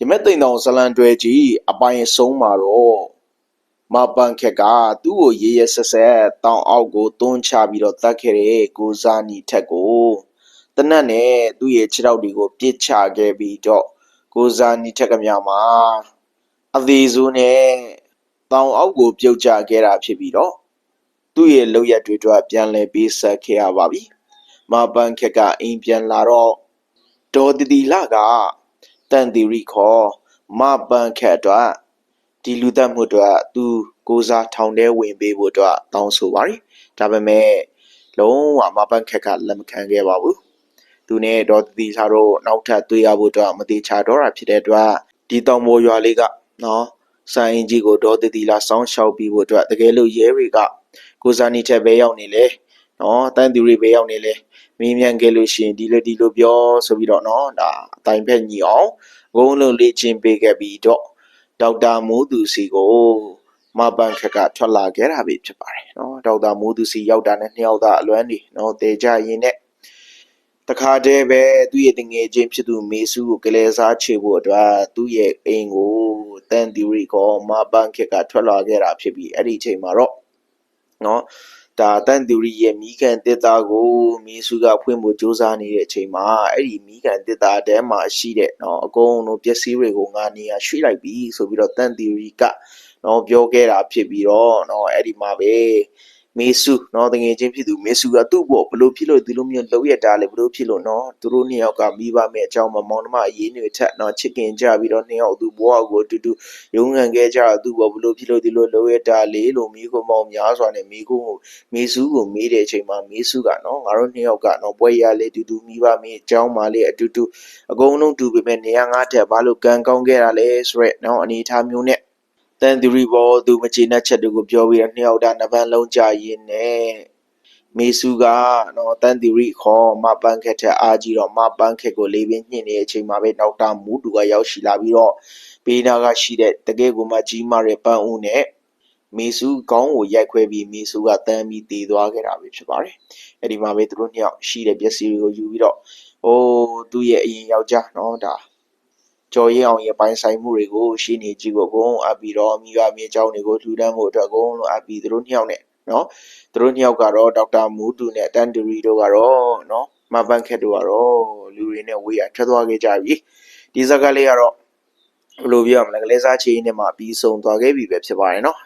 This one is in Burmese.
ရမက်သိန်တောင်ဇလန်တွဲကြီးအပိုင်ဆုံးမှာတော့မပန်ခက်ကသူ့ကိုရေရဆက်ဆက်တောင်အောက်ကိုတွန်းချပြီးတော့တတ်ခဲ့တဲ့ကိုစားနီထက်ကိုတနတ်နဲ့သူ့ရဲ့ခြေထောက်တွေကိုပြစ်ချခဲ့ပြီးတော့ကိုစားနီထက်ကမြမှာအသေးစိုးနဲ့တောင်အောက်ကိုပြုတ်ကျခဲ့တာဖြစ်ပြီးတော့သူ့ရဲ့လောက်ရက်တွေအတွက်ပြန်လဲပေးဆက်ခဲ့ရပါပြီမပန်ခက်ကအိမ်ပြန်လာတော့ဒေါ်တီတီလာက တန်တီရီခေါ်မပန်ခက်အတွက်ဒီလူသက်မှုအတွက်သူကိုစားထောင်ထဲဝင်ပေးဖို့အတွက်တောင်းဆိုပါတယ်။ဒါပေမဲ့လုံးဝမပန်ခက်ကလက်မခံခဲ့ပါဘူး။သူနဲ့ဒေါ်တီစာတို့နောက်ထပ်တွေ့ရဖို့အတွက်မတိချတော့တာဖြစ်တဲ့အတွက်ဒီတောင်ပေါ်ရွာလေးကနော်ဆိုင်အင်ကြီးကိုဒေါ်တီတီလာစောင်းလျှောက်ပြီးဖို့အတွက်တကယ်လို့ရဲတွေကကိုစားနီထက်ပဲရောက်နေလေ နော်တန်သူတွေပဲရောက်နေလဲမင်းမြန်ခဲ့လို့ရှိရင်ဒီလိုဒီလိုပြောဆိုပြီးတော့နော်ဒါအတိုင်းဖက်ညီအောင်အကုန်လုံးလေ့ကျင့်ပေးခဲ့ပြီးတော့ဒေါက်တာမိုးသူစီကိုမပန်ခက်ကထွက်လာခဲ့တာပဲဖြစ်ပါတယ်နော်ဒေါက်တာမိုးသူစီရောက်တာနဲ့နှစ်ယောက်သားအလွမ်းနေနော်တေကြရင်နဲ့တခါတည်းပဲသူ့ရဲ့တငယ်ချင်းဖြစ်သူမေစုကိုကလေးစားချေဖို့အတွက်သူ့ရဲ့အိမ်ကိုတန်သီရီကောမပန်ခက်ကထွက်လာခဲ့တာဖြစ်ပြီးအဲ့ဒီအချိန်မှာတော့နော် ဒါတန်သူရီရဲ့မိခံတစ်သားကိုမေစုကဖွင့်ဖို့စူးစမ်းနေတဲ့အချိန်မှာအဲ့ဒီမိခံတစ်သားတဲမှာရှိတဲ့နော်အကုန်လုံးပျက်စီးတွေကိုငါနေရာရွှေ့လိုက်ပြီဆိုပြီးတော့တန်သူရီကနော်ပြောခဲ့တာဖြစ်ပြီးတော့နော်အဲ့ဒီမှာပဲ မေစုနော်တငယ်ချင်းဖြစ်သူမေစုကသူ့ဘောဘလို့ဖြစ်လို့ဒီလိုမျိုးလှုပ်ရတာလေဘလို့ဖြစ်လို့နော်သူတို့နှစ်ယောက်ကမိဘမဲ့အကြောင်းမမောင်နှမအရေးတွေထက်နော်ချစ်ခင်ကြပြီးတော့နှစ်ယောက်သူ့ဘောကိုအတူတူရုန်းကန်ခဲ့ကြသူ့ဘောဘလို့ဖြစ်လို့ဒီလိုလှုပ်ရတာလေလို့မိခုမောင်များစွာနဲ့မိခုကိုမေစုကိုမေးတဲ့အချိန်မှာမေစုကနော်ငါတို့နှစ်ယောက်ကနော်ပွဲရလေအတူတူမိဘမဲ့အကြောင်းမလေးအတူတူအကုန်လုံးတူပေမဲ့နေရာငါးထက်ဘာလို့ကံကောင်းခဲ့တာလဲဆိုရက်နော်အနေထားမျိုးနဲ့ တန်သူရီဘောသူမချေနဲ့ချက်တွေကိုပြောပြီးတော့နှစ်ယောက်တာနှစ်ပန်းလုံးကြရင်းနဲ့မေစုကနော်တန်သူရီခေါ်မပန်းခက်တဲ့အာကြီးတော့မပန်းခက်ကိုလေးပင်ညှင့်နေတဲ့အချိန်မှာပဲနောက်တာမူးတူကရောက်ရှိလာပြီးတော့ဘေးနာကရှိတဲ့တကယ်ကိုမှကြီးမားတဲ့ပန်းဦးနဲ့မီဆူကောင်းကိုရိုက်ခွဲပြီးမီဆူကတန်းပြီးတည်သွားခဲ့တာပဲဖြစ်ပါတယ်။အဲ့ဒီမှာပဲသူတို့နှစ်ယောက်ရှိတဲ့ပစ္စည်းတွေကိုယူပြီးတော့ဟိုသူ့ရဲ့အရင်ယောက်ျားနော်ဒါ ကျော်ရင်းအောင်ရဲ့ပိုင်းဆိုင်မှုတွေကိုရှင်းနေကြည့်ကိုအကုန်အပ်ပြီးတော့မိဘမိအကြောင်းတွေကိုလှူဒန်းဖို့အတွက်အကုန်လုံးအပ်ပြီးသူတို့နှစ်ယောက်နဲ့နော်သူတို့နှစ်ယောက်ကတော့ဒေါက်တာမူတူနဲ့တန်ဒူရီတို့ကတော့နော်မပန်းခက်တို့ကတော့လူတွေနဲ့ဝေးရထွက်သွားခဲ့ကြပြီဒီဇက်ကလေးကတော့ဘယ်လိုပြောရမလဲကလေးစားချင်းနဲ့မှပြီးဆုံးသွားခဲ့ပြီပဲဖြစ်ပါတယ်နော်